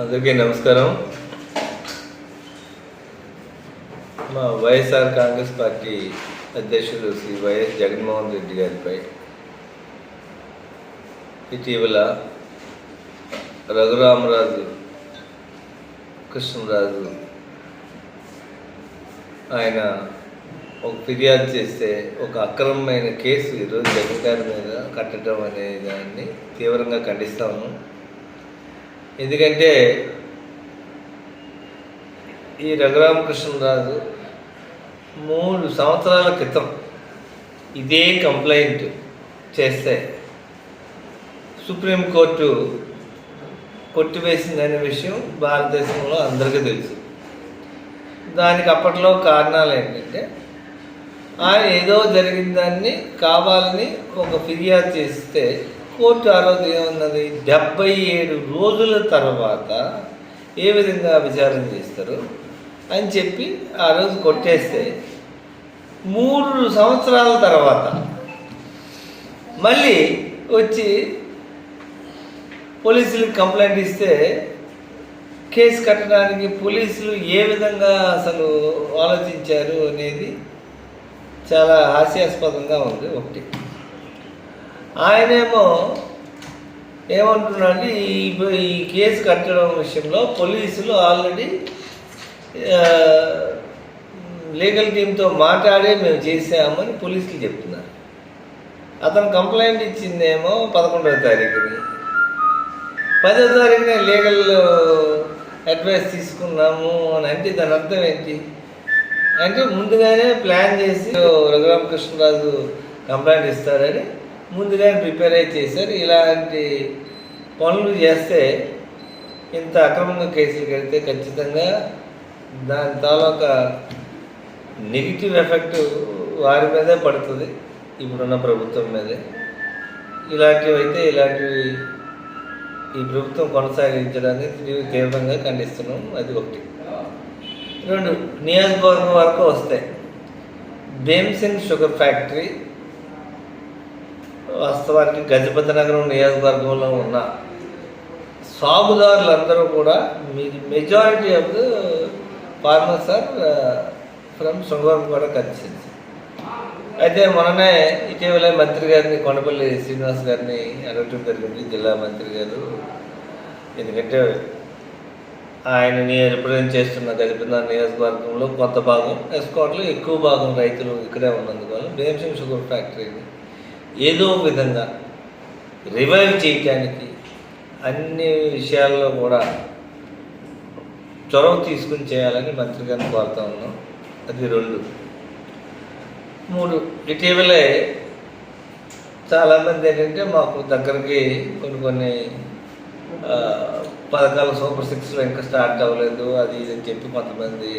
అందరికీ నమస్కారం. మా వైఎస్ఆర్ కాంగ్రెస్ పార్టీ అధ్యక్షుడు శ్రీ వైఎస్ జగన్మోహన్ రెడ్డి గారిపై ఇటీవల రఘురామరాజు కృష్ణరాజు ఆయన ఒక ఫిర్యాదు చేస్తే ఒక అక్రమమైన కేసు ఈరోజు జగన్ గారి మీద కట్టడం అనే దాన్ని తీవ్రంగా ఖండిస్తాము. ఎందుకంటే ఈ రఘురామకృష్ణరాజు మూడు సంవత్సరాల క్రితం ఇదే కంప్లైంట్ చేస్తే సుప్రీంకోర్టు కొట్టివేసిందనే విషయం భారతదేశంలో అందరికీ తెలుసు. దానికి అప్పట్లో కారణాలు ఏంటంటే ఆయన ఏదో జరిగిన దాన్ని కావాలని ఒక ఫిర్యాదు చేస్తే కోర్టు ఆ రోజు ఏమన్నది డెబ్బై ఏడు రోజుల తర్వాత ఏ విధంగా విచారణ చేస్తారు అని చెప్పి ఆ రోజు కొట్టేస్తే మూడు సంవత్సరాల తర్వాత మళ్ళీ వచ్చి పోలీసులకు కంప్లైంట్ ఇస్తే కేసు కట్టడానికి పోలీసులు ఏ విధంగా అసలు ఆలోచించారు అనేది చాలా హాస్యాస్పదంగా ఉంది ఒకటి. ఆయనేమో ఏమంటున్నాడు ఈ ఈ కేసు కట్టడం విషయంలో పోలీసులు ఆల్రెడీ లీగల్ టీంతో మాట్లాడే మేము చేసామని పోలీసులు చెప్తున్నారు. అతను కంప్లైంట్ ఇచ్చిందేమో పదకొండవ తారీఖుని. పదో తారీఖున లీగల్ అడ్వైస్ తీసుకున్నాము అని అంటే దాని అర్థం ఏంటి? అంటే ముందుగానే ప్లాన్ చేసి రఘురామకృష్ణరాజు కంప్లైంట్ ఇస్తాడని ముందుగానే ప్రిపేర్ అయి చేశారు. ఇలాంటి పనులు చేస్తే ఇంత అక్రమంగా కేసులు కడితే ఖచ్చితంగా దాని తాలూకా నెగిటివ్ ఎఫెక్ట్ వారి మీదే పడుతుంది. ఇప్పుడున్న ప్రభుత్వం మీదే. ఇలాంటివి అయితే ఇలాంటివి ఈ ప్రభుత్వం కొనసాగించడానికి తీవ్రంగా ఖండిస్తున్నాం. అది ఒకటి. రెండు నియోజకవర్గం వరకు వస్తాయి భీమ్సింగ్ షుగర్ ఫ్యాక్టరీ వాస్తవానికి గజపతి నగరం నియోజకవర్గంలో ఉన్న సాగుదారులందరూ కూడా మీ majority of the farmers are from కూడా కన్సిస్టెన్సీ అయితే మొన్ననే ఇటీవలే మంత్రి గారిని కొండపల్లి శ్రీనివాస్ గారిని అడగటం జరిగింది జిల్లా మంత్రి గారు. ఎందుకంటే ఆయన రిప్రజెంట్ చేస్తున్న గజపతిన నియోజకవర్గంలో కొంత భాగం ఎస్కాట్లో ఎక్కువ భాగం రైతులు ఇక్కడే ఉన్నందువల్ల భీమసింగ్ షుగర్ ఫ్యాక్టరీని ఏదో ఒక విధంగా రివైవ్ చేయటానికి అన్ని విషయాల్లో కూడా చొరవ తీసుకుని చేయాలని మంత్రి గారిని కోరుతా ఉన్నాం. అది రెండు. మూడు ఇటీవలే చాలామంది ఏంటంటే మాకు దగ్గరికి కొన్ని కొన్ని పథకాల పథకాలు సూపర్ సిక్స్లో ఇంకా స్టార్ట్ అవ్వలేదు అది ఇది అని చెప్పి కొంతమంది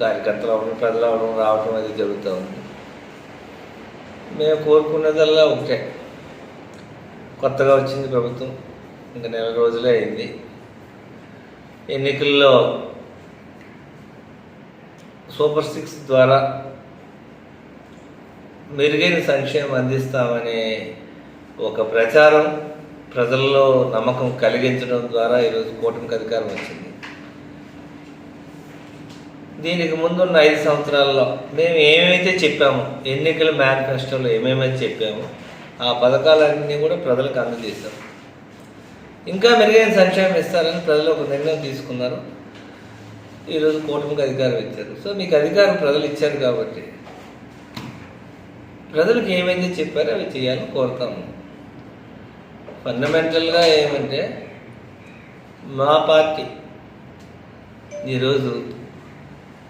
కార్యకర్తలు అవ్వడం ప్రజలు అవ్వడం రావడం అది జరుగుతూ ఉంది. మేము కోరుకున్నదల్లా ఒకటే కొత్తగా వచ్చింది ప్రభుత్వం. ఇంకా నెల రోజులే అయింది. ఎన్నికల్లో సూపర్ సిక్స్ ద్వారా మెరుగైన సంక్షేమం అందిస్తామనే ఒక ప్రచారం ప్రజల్లో నమ్మకం కలిగించడం ద్వారా ఈరోజు కూటమికి అధికారం వచ్చింది. దీనికి ముందున్న ఐదు సంవత్సరాల్లో మేము ఏమైతే చెప్పామో ఎన్నికల మేనిఫెస్టోలో ఏమేమైతే చెప్పామో ఆ పథకాలన్నీ కూడా ప్రజలకు అందజేశాం. ఇంకా మెరుగైన సంక్షేమం ఇస్తారని ప్రజలు ఒక నిర్ణయం తీసుకున్నారు. ఈరోజు కూటమికి అధికారం ఇచ్చారు. సో మీకు అధికారం ప్రజలు ఇచ్చారు కాబట్టి ప్రజలకు ఏమైతే చెప్పారో అవి చేయాలని కోరుతాము ఫండమెంటల్గా ఏమంటే మా పార్టీ ఈరోజు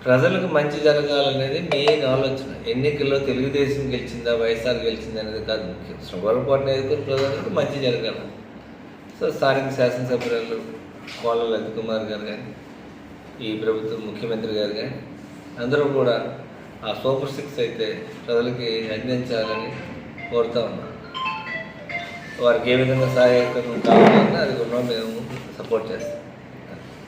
ప్రజలకు మంచి జరగాలనేది మెయిన్ ఆలోచన. ఎన్నికల్లో తెలుగుదేశం గెలిచిందా వైఎస్ఆర్ గెలిచిందా అనేది కాదు ముఖ్యం. శృంగారపాటు నియోజకవర్గ ప్రజలకు మంచి జరగాలి. సో స్థానిక శాసనసభ్యులు కోళ్ళ లలిత్ కుమార్ గారు కానీ ఈ ప్రభుత్వం ముఖ్యమంత్రి గారు కానీ అందరూ కూడా ఆ సూపర్ సిక్స్ అయితే ప్రజలకి అందించాలని కోరుతా ఉన్నాం. వారికి ఏ విధంగా సహాయకరం కావాలన్నా అది కూడా మేము సపోర్ట్ చేస్తాం.